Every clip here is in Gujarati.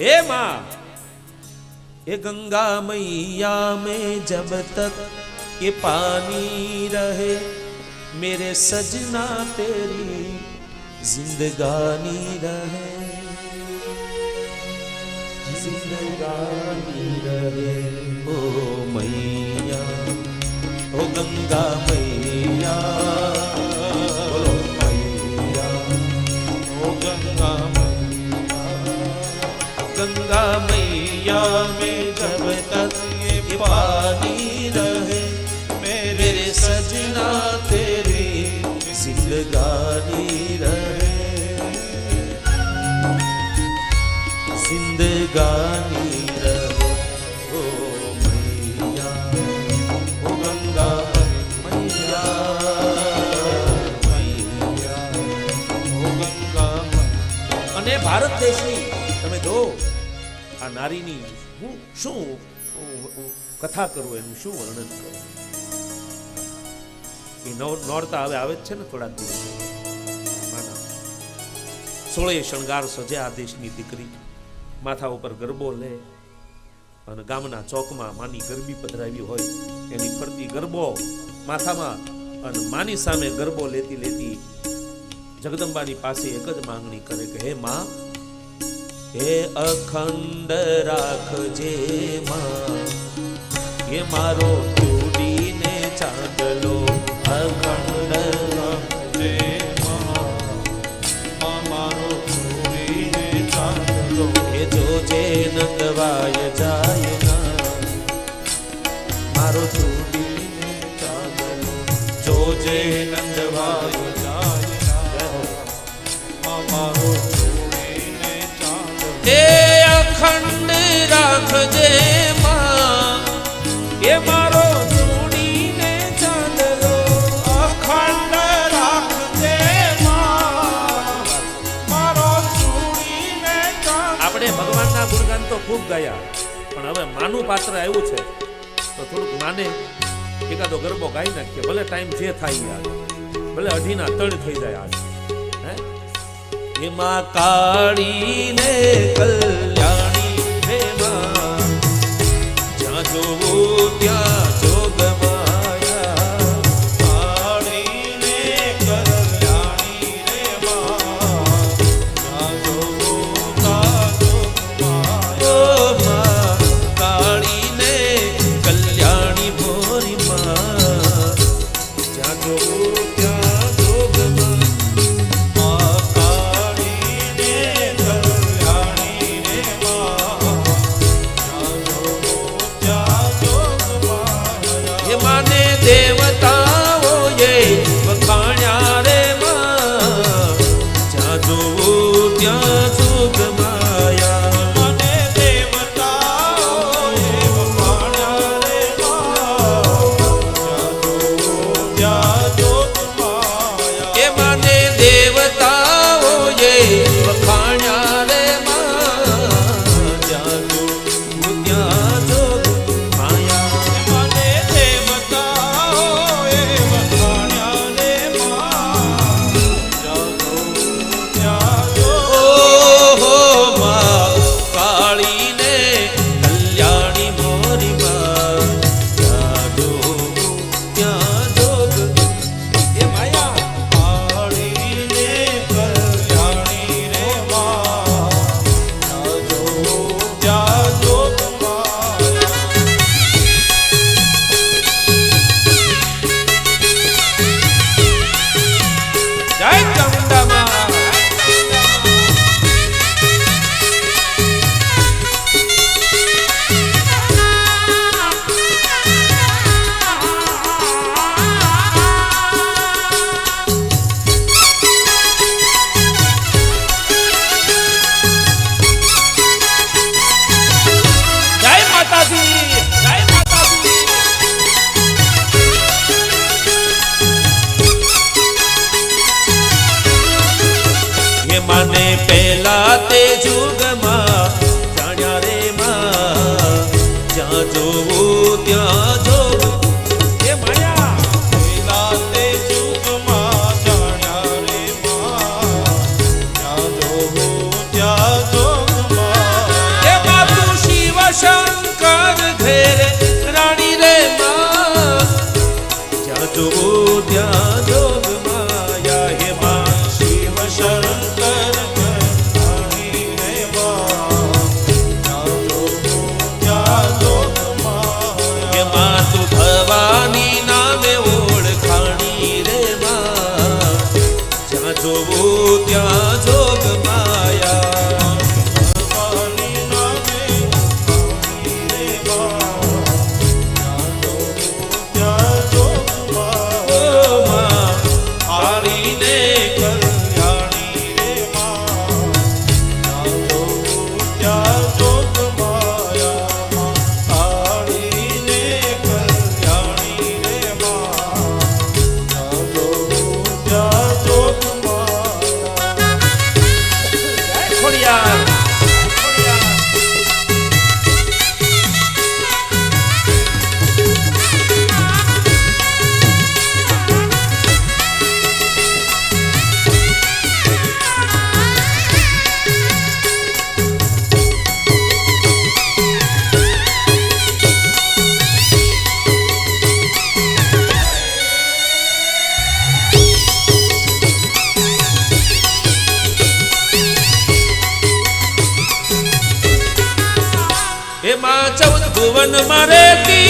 हे माँ ये गंगा मैया में जब तक ये पानी रहे मेरे सजना तेरी जिंदगानी रहे जिंदगानी रहे ओ मैया ओ गंगा मैया ભારત દેશની, તમે જો, આ નારીની હું શું કથા કરું, એનું શું વર્ણન કરું? એ નોરતા હવે આવે જ છે ને થોડાક દિવસ. સોળે શણગાર સજે આ દેશની દીકરી. માથા ઉપર ગરબો લે. અને ગામના ચોકમાં માની ગરબી પધરાવી હોય, એની ફરતી ગરબો માથામાં અને માની સામે ગરબો લેતી લેતી જગદંબાની પાસે એક જ માંગણી કરે કે, હે માં હે અખંડ રાખજે માં. એ મારો ચૂડીને ચાંદલો અખંડ રાખજે મારો ચૂડીને ચાંદલો. એ જોજે નંદવાય જાય ના. મારો ચૂડીને ચાંદલો. જોજે નંદવાય જાય ના. મારો ખૂબ ગાયા. પણ હવે માનું પાત્ર આવ્યું છે. તો થોડુંક માને. એકાદો ગરબો ગાઈ નાખીએ. ભલે ટાઈમ જે થાય યાર ભલે અઢીના તળ થઈ જાય આજ હે? એમાં કાળી ને કલ્યાણી હેમાં જ્યાં જોવું ત્યાં ત્યાં જોવું de ti.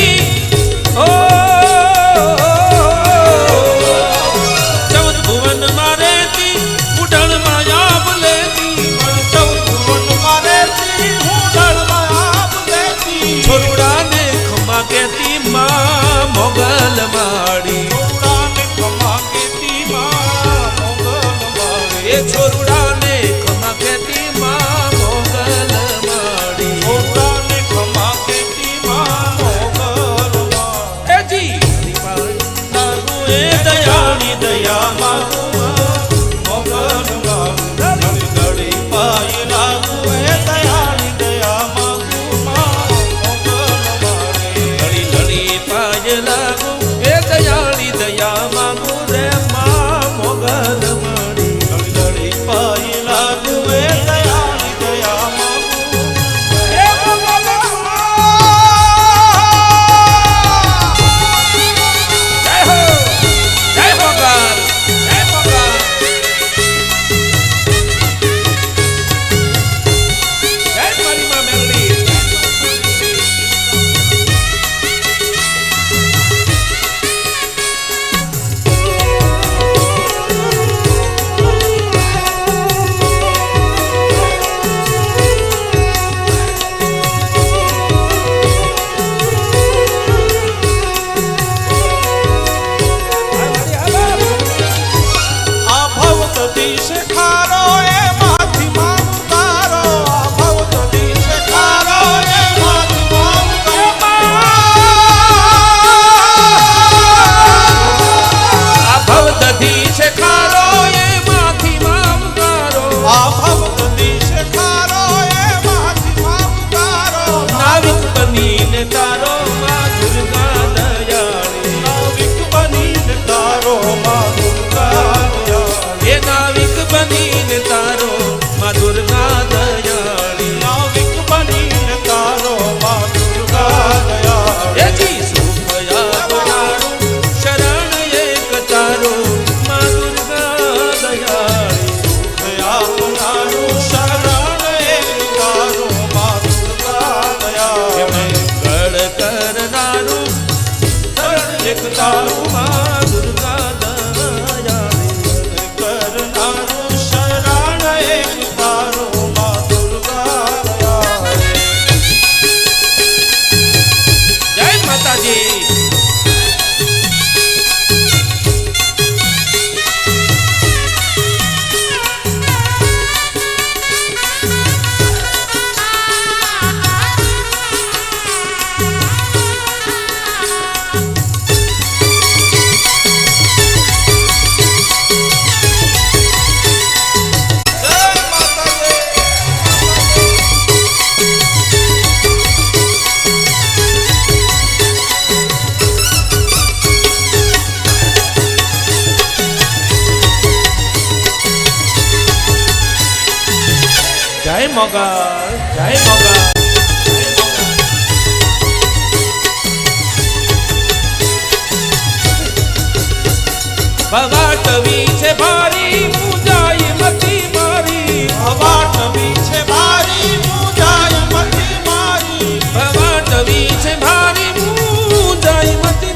ભવાટવી છે ભારી પૂજાય મતી મારી. ભવાટવી છે ભારી પૂજાય મતી મારી. ભવાટવી છે ભારી પૂજાય મતી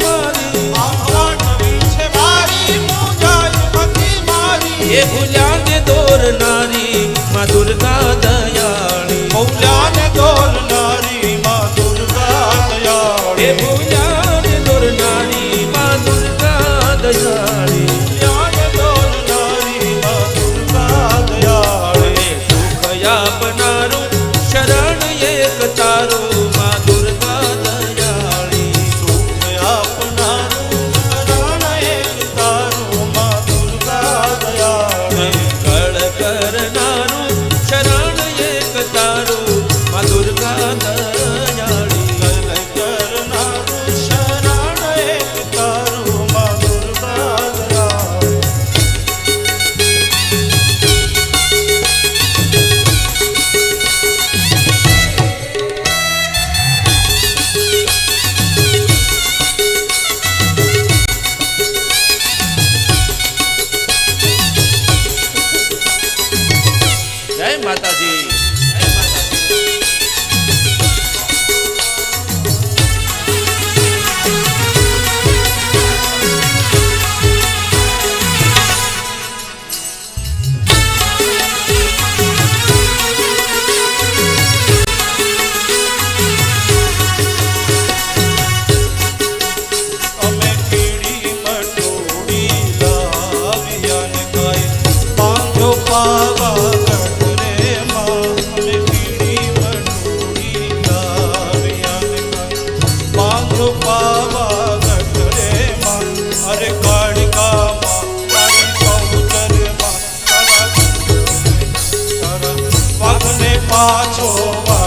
Allah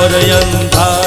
我的阳台。